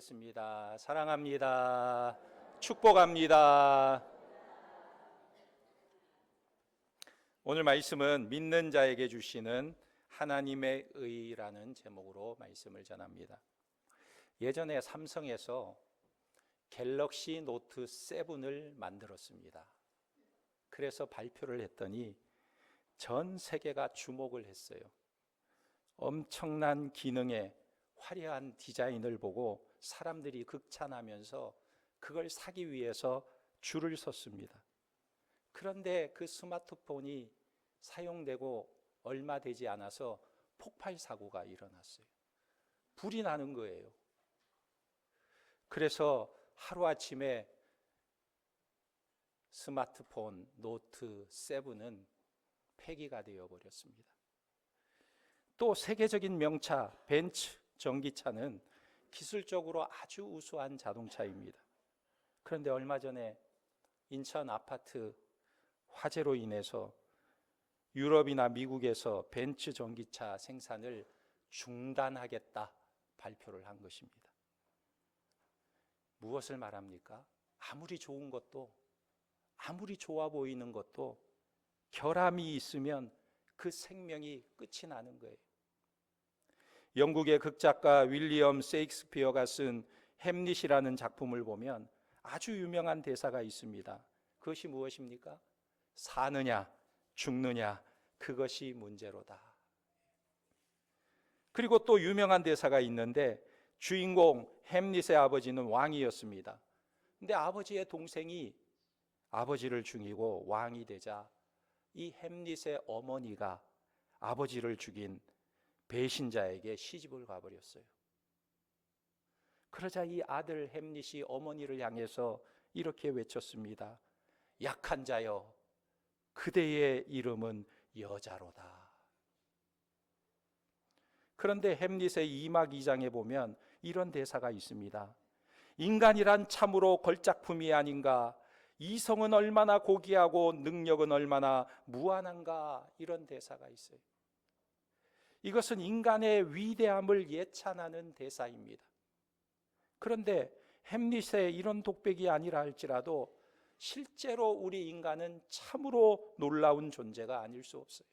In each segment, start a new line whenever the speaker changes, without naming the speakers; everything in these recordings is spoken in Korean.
기도하겠습니다. 사랑합니다. 축복합니다. 오늘 말씀은 믿는 자에게 주시는 하나님의 의라는 제목으로 말씀을 전합니다. 예전에 삼성에서 갤럭시 노트 7을 만들었습니다. 그래서 발표를 했더니 전 세계가 주목을 했어요. 엄청난 기능에 화려한 디자인을 보고 사람들이 극찬하면서 그걸 사기 위해서 줄을 섰습니다. 그런데 그 스마트폰이 사용되고 얼마 되지 않아서 폭발 사고가 일어났어요. 불이 나는 거예요. 그래서 하루아침에 스마트폰 노트 7은 폐기가 되어 버렸습니다. 또 세계적인 명차 벤츠 전기차는 기술적으로 아주 우수한 자동차입니다. 그런데 얼마 전에 인천 아파트 화재로 인해서 유럽이나 미국에서 벤츠 전기차 생산을 중단하겠다 발표를 한 것입니다. 무엇을 말합니까? 아무리 좋은 것도 아무리 좋아 보이는 것도 결함이 있으면 그 생명이 끝이 나는 거예요. 영국의 극작가 윌리엄 세익스피어가 쓴 햄릿이라는 작품을 보면 아주 유명한 대사가 있습니다. 그것이 무엇입니까? 사느냐, 죽느냐, 그것이 문제로다. 그리고 또 유명한 대사가 있는데 주인공 햄릿의 아버지는 왕이었습니다. 근데 아버지의 동생이 아버지를 죽이고 왕이 되자 이 햄릿의 어머니가 아버지를 죽인 배신자에게 시집을 가버렸어요. 그러자 이 아들 햄릿이 어머니를 향해서 이렇게 외쳤습니다. 약한 자여, 그대의 이름은 여자로다. 그런데 햄릿의 2막 2장에 보면 이런 대사가 있습니다. 인간이란 참으로 걸작품이 아닌가? 이성은 얼마나 고귀하고 능력은 얼마나 무한한가? 이런 대사가 있어요. 이것은 인간의 위대함을 예찬하는 대사입니다. 그런데 햄릿의 이런 독백이 아니라 할지라도 실제로 우리 인간은 참으로 놀라운 존재가 아닐 수 없어요.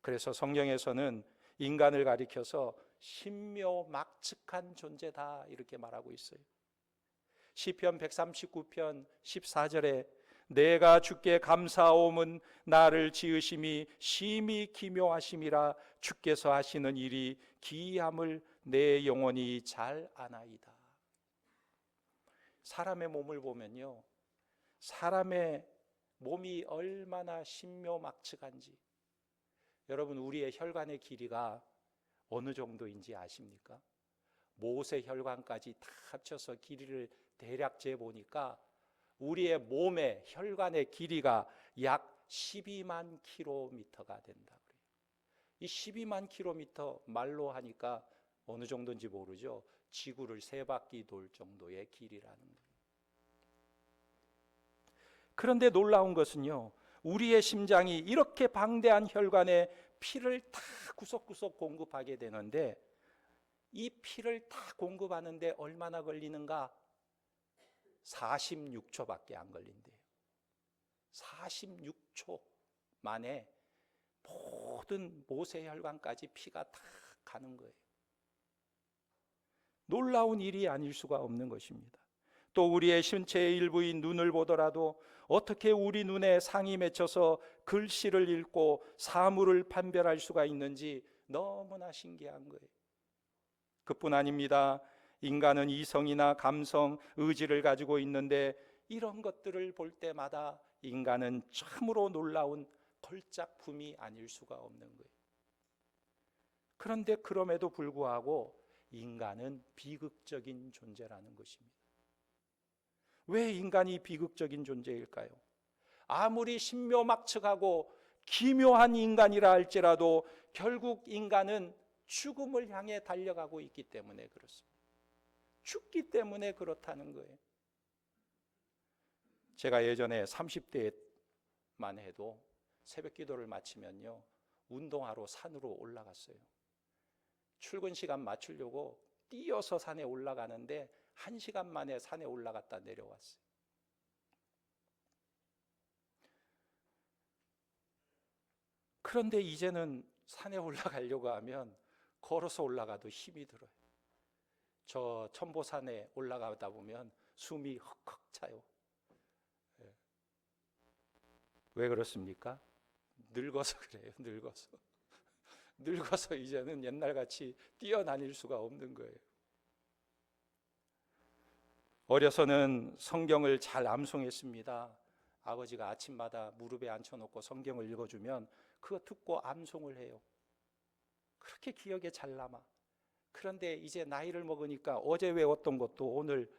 그래서 성경에서는 인간을 가리켜서 신묘막측한 존재다 이렇게 말하고 있어요. 시편 139편 14절에 내가 주께 감사함은 나를 지으심이 심히 기묘하심이라 주께서 하시는 일이 기이함을 내 영혼이 잘 아나이다. 사람의 몸을 보면요. 사람의 몸이 얼마나 신묘막측한지 여러분 우리의 혈관의 길이가 어느 정도인지 아십니까? 모세 혈관까지 다 합쳐서 길이를 대략 재 보니까 우리의 몸의 혈관의 길이가 약 12만 킬로미터가 된다 그래요. 이 12만 킬로미터 말로 하니까 어느 정도인지 모르죠. 지구를 세 바퀴 돌 정도의 길이라는 거예요. 그런데 놀라운 것은요. 우리의 심장이 이렇게 방대한 혈관에 피를 다 구석구석 공급하게 되는데 이 피를 다 공급하는데 얼마나 걸리는가? 46초밖에 안 걸린대요. 46초 만에 모든 모세혈관까지 피가 다 가는 거예요. 놀라운 일이 아닐 수가 없는 것입니다. 또 우리의 신체의 일부인 눈을 보더라도 어떻게 우리 눈에 상이 맺혀서 글씨를 읽고 사물을 판별할 수가 있는지 너무나 신기한 거예요. 그뿐 아닙니다. 인간은 이성이나 감성, 의지를 가지고 있는데 이런 것들을 볼 때마다 인간은 참으로 놀라운 걸작품이 아닐 수가 없는 거예요. 그런데 그럼에도 불구하고 인간은 비극적인 존재라는 것입니다. 왜 인간이 비극적인 존재일까요? 아무리 신묘막측하고 기묘한 인간이라 할지라도 결국 인간은 죽음을 향해 달려가고 있기 때문에 그렇습니다. 죽기 때문에 그렇다는 거예요. 제가 예전에 30대만 해도 새벽 기도를 마치면요. 운동하러 산으로 올라갔어요. 출근 시간 맞추려고 뛰어서 산에 올라가는데 한 시간 만에 산에 올라갔다 내려왔어요. 그런데 이제는 산에 올라가려고 하면 걸어서 올라가도 힘이 들어요. 저 천보산에 올라가다 보면 숨이 헉헉 차요. 예. 왜 그렇습니까? 늙어서 그래요. 늙어서. 늙어서 이제는 옛날같이 뛰어다닐 수가 없는 거예요. 어려서는 성경을 잘 암송했습니다. 아버지가 아침마다 무릎에 앉혀놓고 성경을 읽어주면 그거 듣고 암송을 해요. 그렇게 기억에 잘 남아. 그런데 이제 나이를 먹으니까 어제 외웠던 것도 오늘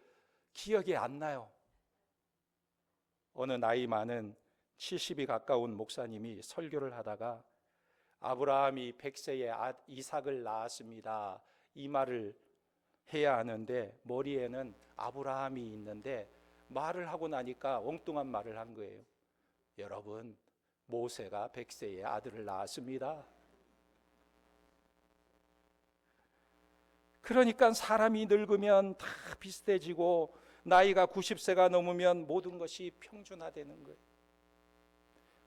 기억이 안 나요. 어느 나이 많은 70이 가까운 목사님이 설교를 하다가 아브라함이 100세에 아, 이삭을 낳았습니다. 이 말을 해야 하는데 머리에는 아브라함이 있는데 말을 하고 나니까 엉뚱한 말을 한 거예요. 여러분, 모세가 100세에 아들을 낳았습니다. 그러니까 사람이 늙으면 다 비슷해지고 나이가 90세가 넘으면 모든 것이 평준화되는 거예요.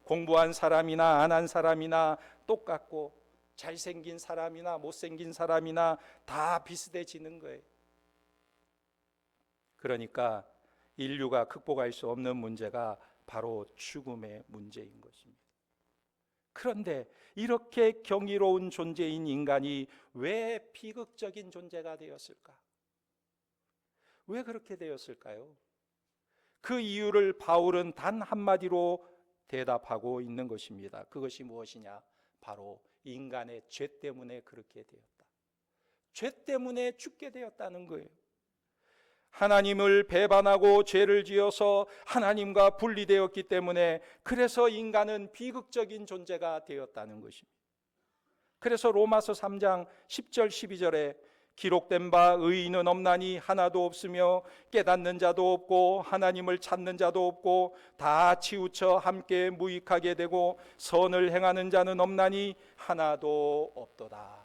공부한 사람이나 안 한 사람이나 똑같고 잘생긴 사람이나 못생긴 사람이나 다 비슷해지는 거예요. 그러니까 인류가 극복할 수 없는 문제가 바로 죽음의 문제인 것입니다. 그런데 이렇게 경이로운 존재인 인간이 왜 비극적인 존재가 되었을까? 왜 그렇게 되었을까요? 그 이유를 바울은 단 한마디로 대답하고 있는 것입니다. 그것이 무엇이냐? 바로 인간의 죄 때문에 그렇게 되었다. 죄 때문에 죽게 되었다는 거예요. 하나님을 배반하고 죄를 지어서 하나님과 분리되었기 때문에 그래서 인간은 비극적인 존재가 되었다는 것입니다. 그래서 로마서 3장 10절 12절에 기록된 바 의인은 없나니 하나도 없으며 깨닫는 자도 없고 하나님을 찾는 자도 없고 다 치우쳐 함께 무익하게 되고 선을 행하는 자는 없나니 하나도 없도다.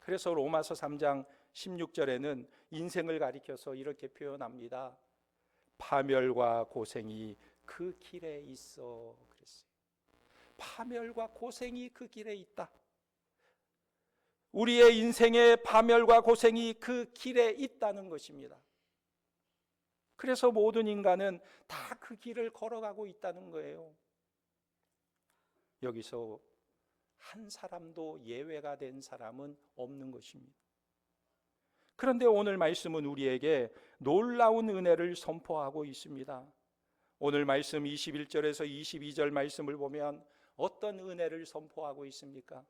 그래서 로마서 3장 16절에는 인생을 가리켜서 이렇게 표현합니다. 파멸과 고생이 그 길에 있어 그랬어요. 파멸과 고생이 그 길에 있다. 우리의 인생의 파멸과 고생이 그 길에 있다는 것입니다. 그래서 모든 인간은 다 그 길을 걸어가고 있다는 거예요. 여기서 한 사람도 예외가 된 사람은 없는 것입니다. 그런데 오늘 말씀은 우리에게 놀라운 은혜를 선포하고 있습니다. 오늘 말씀 21절에서 22절 말씀을 보면 어떤 은혜를 선포하고 있습니까?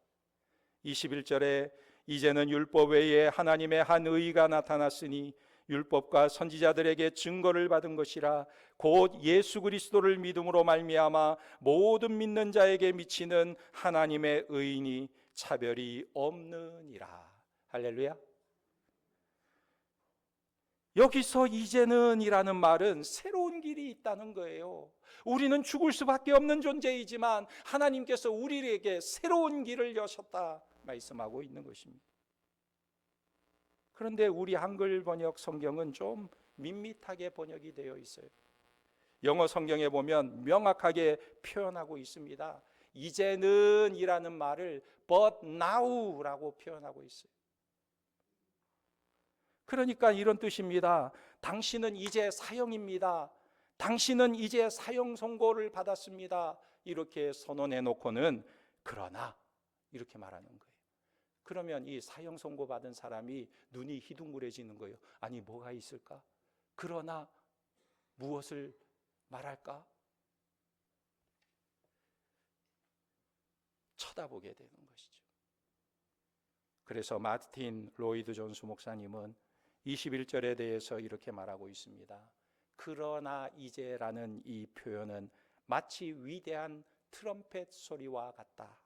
21절에 이제는 율법 외에 하나님의 한 의가 나타났으니 율법과 선지자들에게 증거를 받은 것이라 곧 예수 그리스도를 믿음으로 말미암아 모든 믿는 자에게 미치는 하나님의 의인이 차별이 없느니라. 할렐루야. 여기서 이제는이라는 말은 새로운 길이 있다는 거예요. 우리는 죽을 수밖에 없는 존재이지만 하나님께서 우리에게 새로운 길을 여셨다 말씀하고 있는 것입니다. 그런데 우리 한글 번역 성경은 좀 밋밋하게 번역이 되어 있어요. 영어 성경에 보면 명확하게 표현하고 있습니다. 이제는이라는 말을 but now라고 표현하고 있어요. 그러니까 이런 뜻입니다. 당신은 이제 사형입니다. 당신은 이제 사형 선고를 받았습니다. 이렇게 선언해 놓고는 그러나 이렇게 말하는 거예요. 그러면 이 사형 선고 받은 사람이 눈이 희둥그레지는 거예요. 아니 뭐가 있을까? 그러나 무엇을 말할까? 쳐다보게 되는 것이죠. 그래서 마틴 로이드 존스 목사님은 21절에 대해서 이렇게 말하고 있습니다. 그러나 이제라는 이 표현은 마치 위대한 트럼펫 소리와 같다.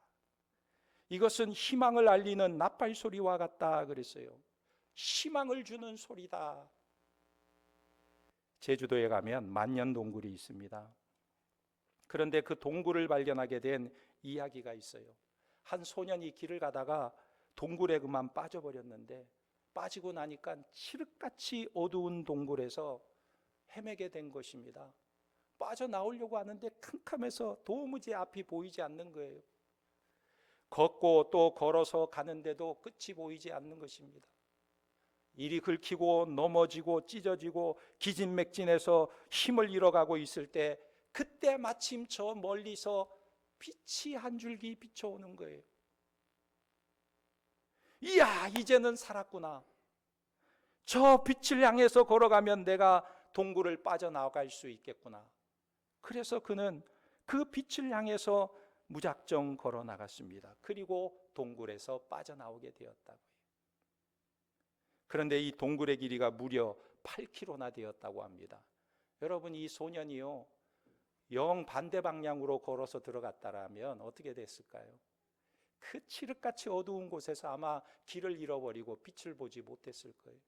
이것은 희망을 알리는 나팔 소리와 같다 그랬어요. 희망을 주는 소리다. 제주도에 가면 만년 동굴이 있습니다. 그런데 그 동굴을 발견하게 된 이야기가 있어요. 한 소년이 길을 가다가 동굴에 그만 빠져버렸는데 빠지고 나니까 칠흑같이 어두운 동굴에서 헤매게 된 것입니다. 빠져나오려고 하는데 캄캄해서 도무지 앞이 보이지 않는 거예요. 걷고 또 걸어서 가는데도 끝이 보이지 않는 것입니다. 이리 긁히고 넘어지고 찢어지고 기진맥진해서 힘을 잃어가고 있을 때 그때 마침 저 멀리서 빛이 한 줄기 비춰오는 거예요. 이야, 이제는 살았구나. 저 빛을 향해서 걸어가면 내가 동굴을 빠져나갈 수 있겠구나. 그래서 그는 그 빛을 향해서 무작정 걸어 나갔습니다. 그리고 동굴에서 빠져나오게 되었다고요. 그런데 이 동굴의 길이가 무려 8km나 되었다고 합니다. 여러분 이 소년이요. 영 반대 방향으로 걸어서 들어갔다라면 어떻게 됐을까요? 그 칠흑같이 어두운 곳에서 아마 길을 잃어버리고 빛을 보지 못했을 거예요.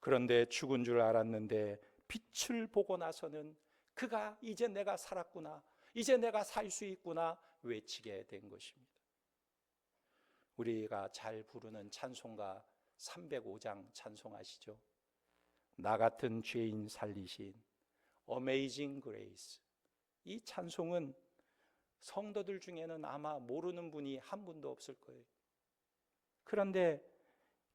그런데 죽은 줄 알았는데 빛을 보고 나서는 그가 이제 내가 살았구나. 이제 내가 살 수 있구나 외치게 된 것입니다. 우리가 잘 부르는 찬송가 305장 찬송하시죠. 나 같은 죄인 살리신 Amazing Grace. 이 찬송은 성도들 중에는 아마 모르는 분이 한 분도 없을 거예요. 그런데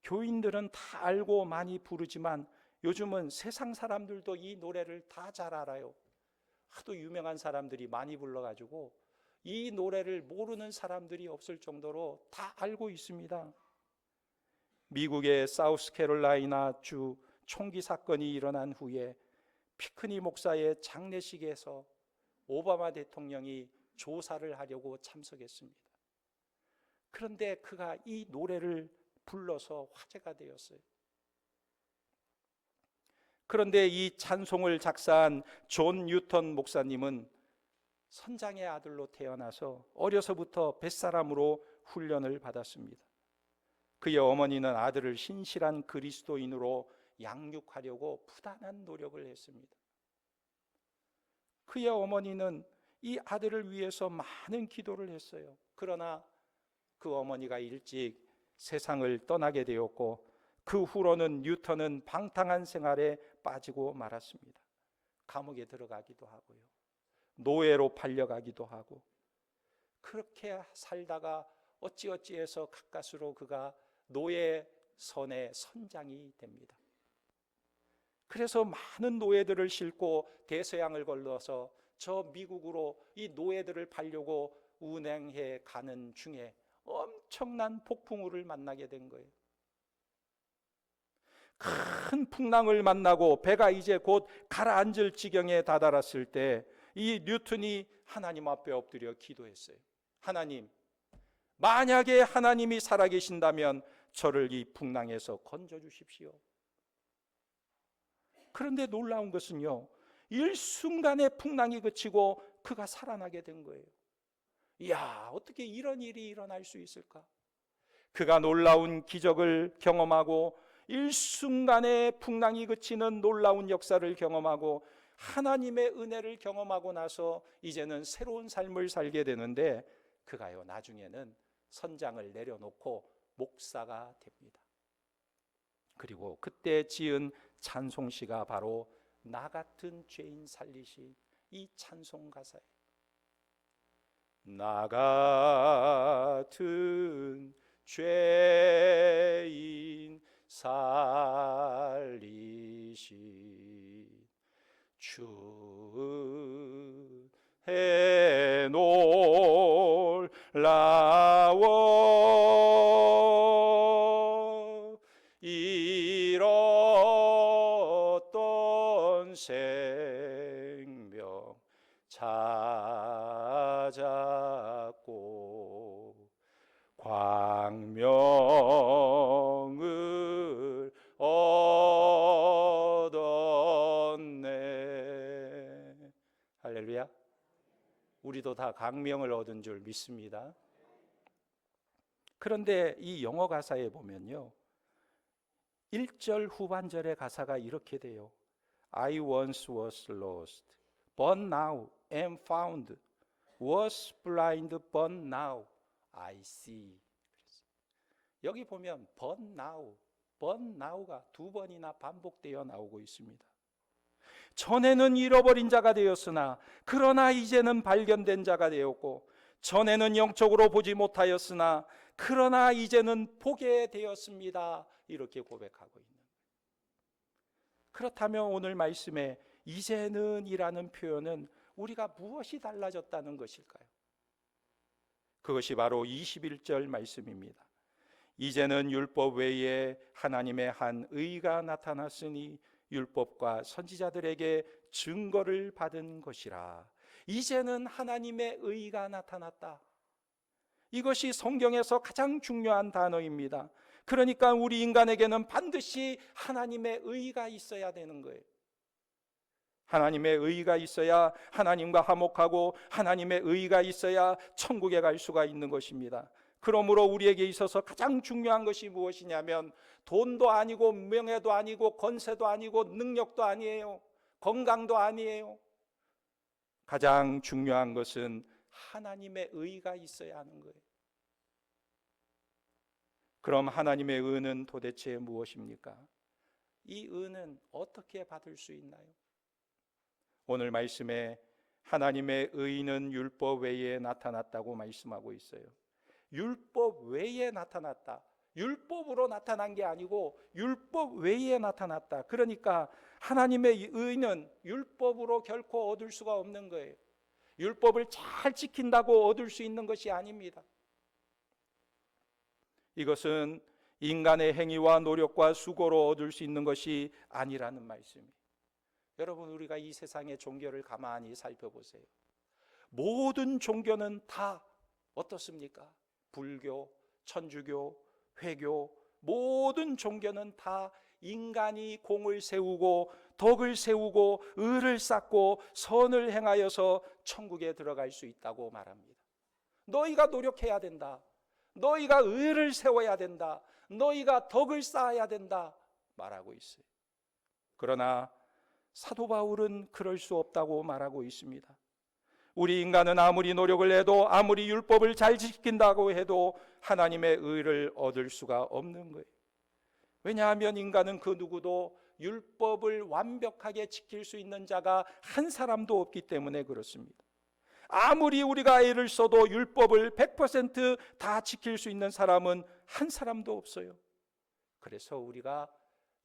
교인들은 다 알고 많이 부르지만 요즘은 세상 사람들도 이 노래를 다 잘 알아요. 하도 유명한 사람들이 많이 불러가지고 이 노래를 모르는 사람들이 없을 정도로 다 알고 있습니다. 미국의 사우스캐롤라이나 주 총기 사건이 일어난 후에 피크니 목사의 장례식에서 오바마 대통령이 조사를 하려고 참석했습니다. 그런데 그가 이 노래를 불러서 화제가 되었어요. 그런데 이 찬송을 작사한 존 뉴턴 목사님은 선장의 아들로 태어나서 어려서부터 뱃사람으로 훈련을 받았습니다. 그의 어머니는 아들을 신실한 그리스도인으로 양육하려고 부단한 노력을 했습니다. 그의 어머니는 이 아들을 위해서 많은 기도를 했어요. 그러나 그 어머니가 일찍 세상을 떠나게 되었고 그 후로는 뉴턴은 방탕한 생활에 빠지고 말았습니다. 감옥에 들어가기도 하고요. 노예로 팔려가기도 하고 그렇게 살다가 어찌어찌해서 가까스로 그가 노예 선의 선장이 됩니다. 그래서 많은 노예들을 싣고 대서양을 걸러서 저 미국으로 이 노예들을 팔려고 운행해 가는 중에 엄청난 폭풍우를 만나게 된 거예요. 큰 풍랑을 만나고 배가 이제 곧 가라앉을 지경에 다다랐을 때 이 뉴턴이 하나님 앞에 엎드려 기도했어요. 하나님, 만약에 하나님이 살아계신다면 저를 이 풍랑에서 건져 주십시오. 그런데 놀라운 것은요, 일순간에 풍랑이 그치고 그가 살아나게 된 거예요. 이야, 어떻게 이런 일이 일어날 수 있을까? 그가 놀라운 기적을 경험하고 일순간에 풍랑이 그치는 놀라운 역사를 경험하고 하나님의 은혜를 경험하고 나서 이제는 새로운 삶을 살게 되는데 그가요 나중에는 선장을 내려놓고 목사가 됩니다. 그리고 그때 지은 찬송시가 바로 나 같은 죄인 살리신 이 찬송 가사예요. 나 같은 죄인 살리신 주 해 놀라워 광명을 얻은 줄 믿습니다. 그런데 이 영어 가사에 보면요. 1절 후반절의 가사가 이렇게 돼요. I once was lost, but now am found. Was blind, but now I see. 여기 보면 but now, but now가 두 번이나 반복되어 나오고 있습니다. 전에는 잃어버린 자가 되었으나 그러나 이제는 발견된 자가 되었고 전에는 영적으로 보지 못하였으나 그러나 이제는 보게 되었습니다. 이렇게 고백하고 있는. 그렇다면 오늘 말씀에 이제는이라는 표현은 우리가 무엇이 달라졌다는 것일까요? 그것이 바로 21절 말씀입니다. 이제는 율법 외에 하나님의 한 의가 나타났으니 율법과 선지자들에게 증거를 받은 것이라. 이제는 하나님의 의가 나타났다. 이것이 성경에서 가장 중요한 단어입니다. 그러니까 우리 인간에게는 반드시 하나님의 의가 있어야 되는 거예요. 하나님의 의가 있어야 하나님과 화목하고 하나님의 의가 있어야 천국에 갈 수가 있는 것입니다. 그러므로 우리에게 있어서 가장 중요한 것이 무엇이냐면 돈도 아니고 명예도 아니고 권세도 아니고 능력도 아니에요. 건강도 아니에요. 가장 중요한 것은 하나님의 의가 있어야 하는 거예요. 그럼 하나님의 의는 도대체 무엇입니까? 이 의는 어떻게 받을 수 있나요? 오늘 말씀에 하나님의 의는 율법 외에 나타났다고 말씀하고 있어요. 율법 외에 나타났다. 율법으로 나타난 게 아니고 율법 외에 나타났다. 그러니까 하나님의 의는 율법으로 결코 얻을 수가 없는 거예요. 율법을 잘 지킨다고 얻을 수 있는 것이 아닙니다. 이것은 인간의 행위와 노력과 수고로 얻을 수 있는 것이 아니라는 말씀이에요. 여러분 우리가 이 세상의 종교를 가만히 살펴보세요. 모든 종교는 다 어떻습니까? 불교, 천주교, 회교 모든 종교는 다 인간이 공을 세우고 덕을 세우고 의를 쌓고 선을 행하여서 천국에 들어갈 수 있다고 말합니다. 너희가 노력해야 된다. 너희가 의를 세워야 된다. 너희가 덕을 쌓아야 된다. 말하고 있어요. 그러나 사도 바울은 그럴 수 없다고 말하고 있습니다. 우리 인간은 아무리 노력을 해도 아무리 율법을 잘 지킨다고 해도 하나님의 의를 얻을 수가 없는 거예요. 왜냐하면 인간은 그 누구도 율법을 완벽하게 지킬 수 있는 자가 한 사람도 없기 때문에 그렇습니다. 아무리 우리가 애를 써도 율법을 100%다 지킬 수 있는 사람은 한 사람도 없어요. 그래서 우리가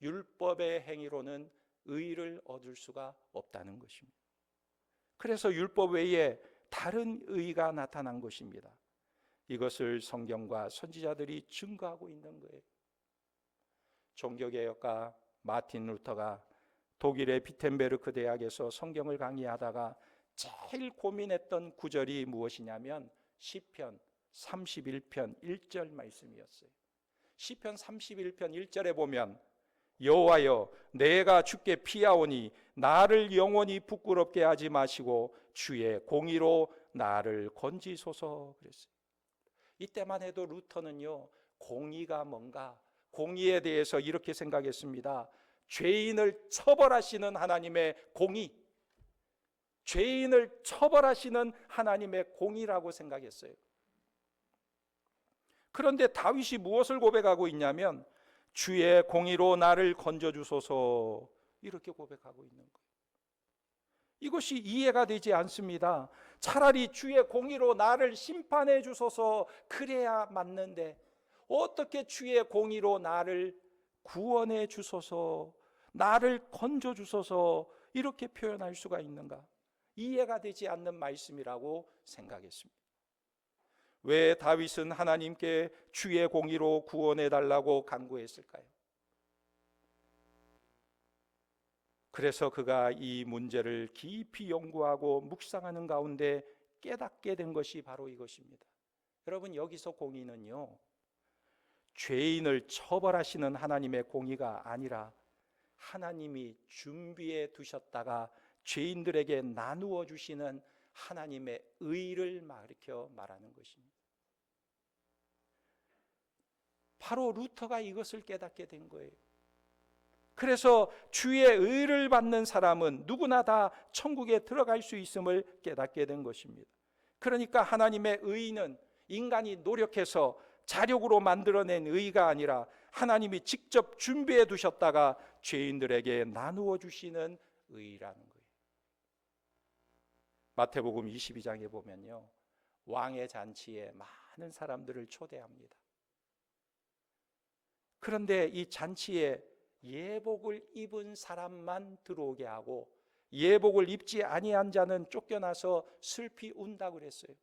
율법의 행위로는 의를 얻을 수가 없다는 것입니다. 그래서 율법 외에 다른 의가 나타난 것입니다. 이것을 성경과 선지자들이 증거하고 있는 거예요. 종교개혁가 마틴 루터가 독일의 비텐베르크 대학에서 성경을 강의하다가 제일 고민했던 구절이 무엇이냐면 시편 31편 1절 말씀이었어요. 시편 31편 1절에 보면 여호와여 내가 주께 피하오니 나를 영원히 부끄럽게 하지 마시고 주의 공의로 나를 건지소서 그랬어요. 이때만 해도 루터는요 공의가 뭔가 공의에 대해서 이렇게 생각했습니다. 죄인을 처벌하시는 하나님의 공의, 죄인을 처벌하시는 하나님의 공의라고 생각했어요. 그런데 다윗이 무엇을 고백하고 있냐면 주의 공의로 나를 건져 주소서 이렇게 고백하고 있는 거예요. 이것이 이해가 되지 않습니다. 차라리 주의 공의로 나를 심판해 주소서 그래야 맞는데 어떻게 주의 공의로 나를 구원해 주소서 나를 건져 주소서 이렇게 표현할 수가 있는가? 이해가 되지 않는 말씀이라고 생각했습니다. 왜 다윗은 하나님께 주의 공의로 구원해 달라고 간구했을까요? 그래서 그가 이 문제를 깊이 연구하고 묵상하는 가운데 깨닫게 된 것이 바로 이것입니다. 여러분 여기서 공의는요. 죄인을 처벌하시는 하나님의 공의가 아니라 하나님이 준비해 두셨다가 죄인들에게 나누어 주시는 하나님의 의를 가리켜 말하는 것입니다. 바로 루터가 이것을 깨닫게 된 거예요. 그래서 주의 의를 받는 사람은 누구나 다 천국에 들어갈 수 있음을 깨닫게 된 것입니다. 그러니까 하나님의 의는 인간이 노력해서 자력으로 만들어낸 의가 아니라 하나님이 직접 준비해 두셨다가 죄인들에게 나누어 주시는 의라는 거예요. 마태복음 22장에 보면요. 왕의 잔치에 많은 사람들을 초대합니다. 그런데 이 잔치에 예복을 입은 사람만 들어오게 하고 예복을 입지 아니한 자는 쫓겨나서 슬피 운다 그랬어요.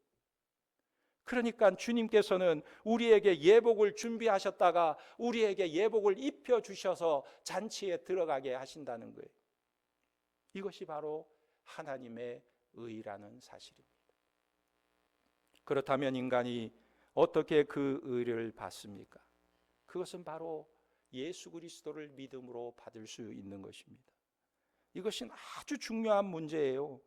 그러니까 주님께서는 우리에게 예복을 준비하셨다가 우리에게 예복을 입혀 주셔서 잔치에 들어가게 하신다는 거예요. 이것이 바로 하나님의 의라는 사실입니다. 그렇다면 인간이 어떻게 그 의를 받습니까? 그것은 바로 예수 그리스도를 믿음으로 받을 수 있는 것입니다. 이것은 아주 중요한 문제예요.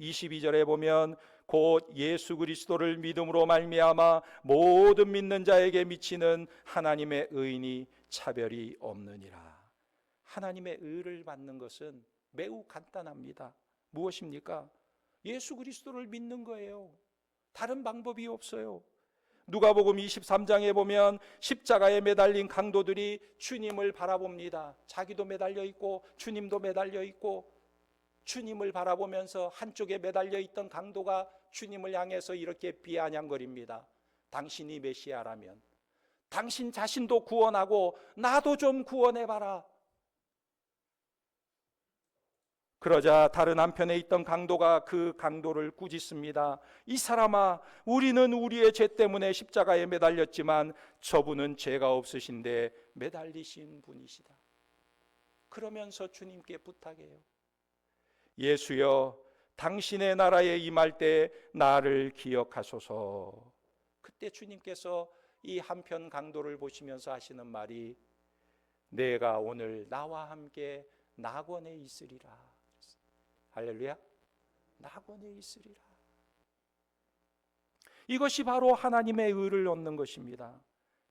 22절에 보면 곧 예수 그리스도를 믿음으로 말미암아 모든 믿는 자에게 미치는 하나님의 의인이 차별이 없느니라. 하나님의 의를 받는 것은 매우 간단합니다. 무엇입니까? 예수 그리스도를 믿는 거예요. 다른 방법이 없어요. 누가복음 23장에 보면 십자가에 매달린 강도들이 주님을 바라봅니다. 자기도 매달려 있고 주님도 매달려 있고 주님을 바라보면서 한쪽에 매달려 있던 강도가 주님을 향해서 이렇게 비아냥거립니다. 당신이 메시아라면 당신 자신도 구원하고 나도 좀 구원해 봐라. 그러자 다른 한편에 있던 강도가 그 강도를 꾸짖습니다. 이 사람아, 우리는 우리의 죄 때문에 십자가에 매달렸지만 저분은 죄가 없으신데 매달리신 분이시다. 그러면서 주님께 부탁해요. 예수여, 당신의 나라에 임할 때 나를 기억하소서. 그때 주님께서 이 한편 강도를 보시면서 하시는 말이 내가 오늘 나와 함께 낙원에 있으리라. 할렐루야. 낙원에 있으리라. 이것이 바로 하나님의 의를 얻는 것입니다.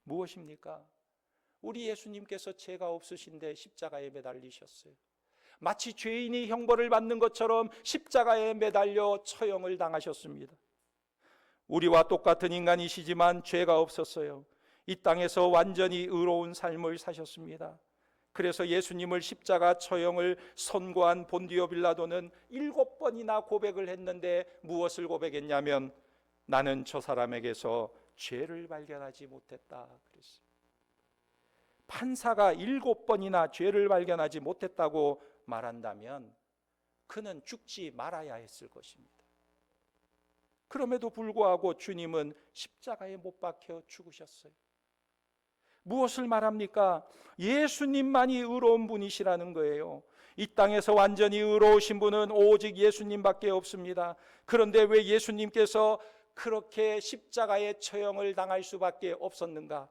무엇입니까? 우리 예수님께서 죄가 없으신데 십자가에 매달리셨어요. 마치 죄인이 형벌을 받는 것처럼 십자가에 매달려 처형을 당하셨습니다. 우리와 똑같은 인간이시지만 죄가 없었어요. 이 땅에서 완전히 의로운 삶을 사셨습니다. 그래서 예수님을 십자가 처형을 선고한 본디오 빌라도는 일곱 번이나 고백을 했는데 무엇을 고백했냐면 나는 저 사람에게서 죄를 발견하지 못했다 그랬어요. 판사가 일곱 번이나 죄를 발견하지 못했다고 말한다면 그는 죽지 말아야 했을 것입니다. 그럼에도 불구하고 주님은 십자가에 못 박혀 죽으셨어요. 무엇을 말합니까? 예수님만이 의로운 분이시라는 거예요. 이 땅에서 완전히 의로우신 분은 오직 예수님밖에 없습니다. 그런데 왜 예수님께서 그렇게 십자가의 처형을 당할 수밖에 없었는가?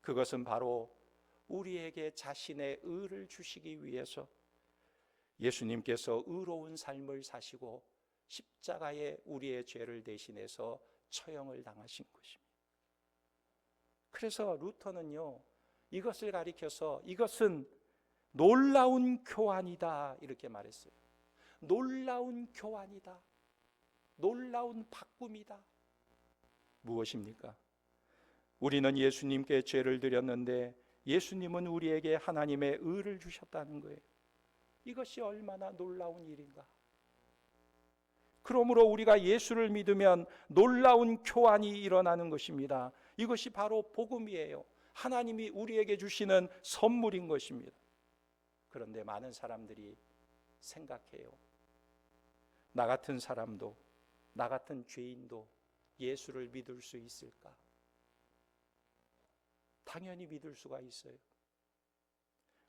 그것은 바로 우리에게 자신의 의를 주시기 위해서 예수님께서 의로운 삶을 사시고 십자가에 우리의 죄를 대신해서 처형을 당하신 것입니다. 그래서 루터는요, 이것을 가리켜서 이것은 놀라운 교환이다. 이렇게 말했어요. 놀라운 교환이다. 놀라운 바꿈이다. 무엇입니까? 우리는 예수님께 죄를 드렸는데 예수님은 우리에게 하나님의 의를 주셨다는 거예요. 이것이 얼마나 놀라운 일인가. 그러므로 우리가 예수를 믿으면 놀라운 교환이 일어나는 것입니다. 이것이 바로 복음이에요. 하나님이 우리에게 주시는 선물인 것입니다. 그런데 많은 사람들이 생각해요. 나 같은 사람도, 나 같은 죄인도 예수를 믿을 수 있을까? 당연히 믿을 수가 있어요.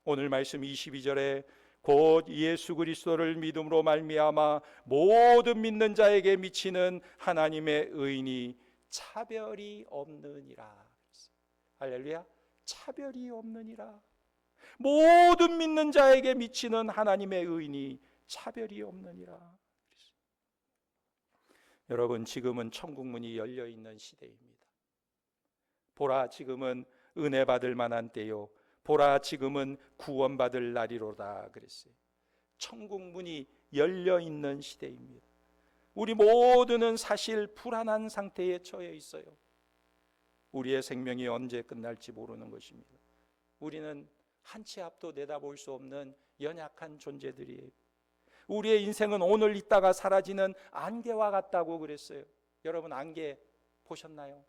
오늘 말씀 22절에 곧 예수 그리스도를 믿음으로 말미암아 모든 믿는 자에게 미치는 하나님의 의인이 차별이 없느니라. 할렐루야. 차별이 없느니라. 모든 믿는 자에게 미치는 하나님의 의인이 차별이 없느니라. 여러분, 지금은 천국 문이 열려 있는 시대입니다. 보라, 지금은 은혜 받을 만한 때요. 보라, 지금은 구원받을 날이로다. 그랬어요. 천국 문이 열려 있는 시대입니다. 우리 모두는 사실 불안한 상태에 처해 있어요. 우리의 생명이 언제 끝날지 모르는 것입니다. 우리는 한 치 앞도 내다볼 수 없는 연약한 존재들이에요. 우리의 인생은 오늘 있다가 사라지는 안개와 같다고 그랬어요. 여러분 안개 보셨나요?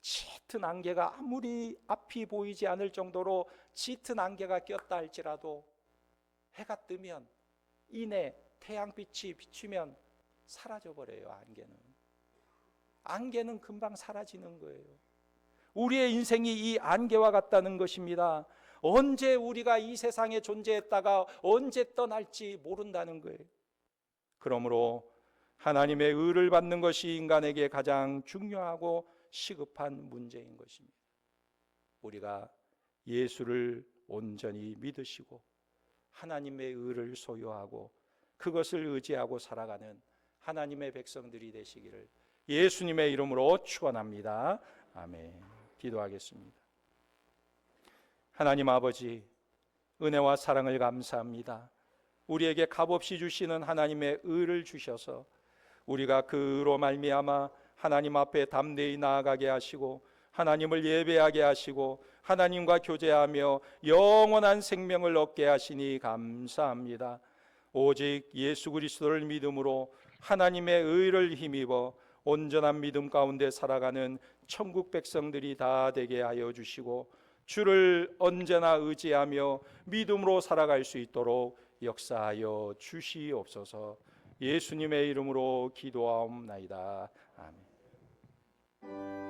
짙은 안개가 아무리 앞이 보이지 않을 정도로 짙은 안개가 꼈다 할지라도 해가 뜨면 이내 태양빛이 비추면 사라져 버려요, 안개는. 안개는 금방 사라지는 거예요. 우리의 인생이 이 안개와 같다는 것입니다. 언제 우리가 이 세상에 존재했다가 언제 떠날지 모른다는 거예요. 그러므로 하나님의 의를 받는 것이 인간에게 가장 중요하고 시급한 문제인 것입니다. 우리가 예수를 온전히 믿으시고 하나님의 의를 소유하고 그것을 의지하고 살아가는 하나님의 백성들이 되시기를 예수님의 이름으로 축원합니다. 아멘. 기도하겠습니다. 하나님 아버지 은혜와 사랑을 감사합니다. 우리에게 값없이 주시는 하나님의 의를 주셔서 우리가 그 의로 말미암아 하나님 앞에 담대히 나아가게 하시고 하나님을 예배하게 하시고 하나님과 교제하며 영원한 생명을 얻게 하시니 감사합니다. 오직 예수 그리스도를 믿음으로 하나님의 의를 힘입어 온전한 믿음 가운데 살아가는 천국 백성들이 다 되게 하여 주시고 주를 언제나 의지하며 믿음으로 살아갈 수 있도록 역사하여 주시옵소서. 예수님의 이름으로 기도하옵나이다. 아멘.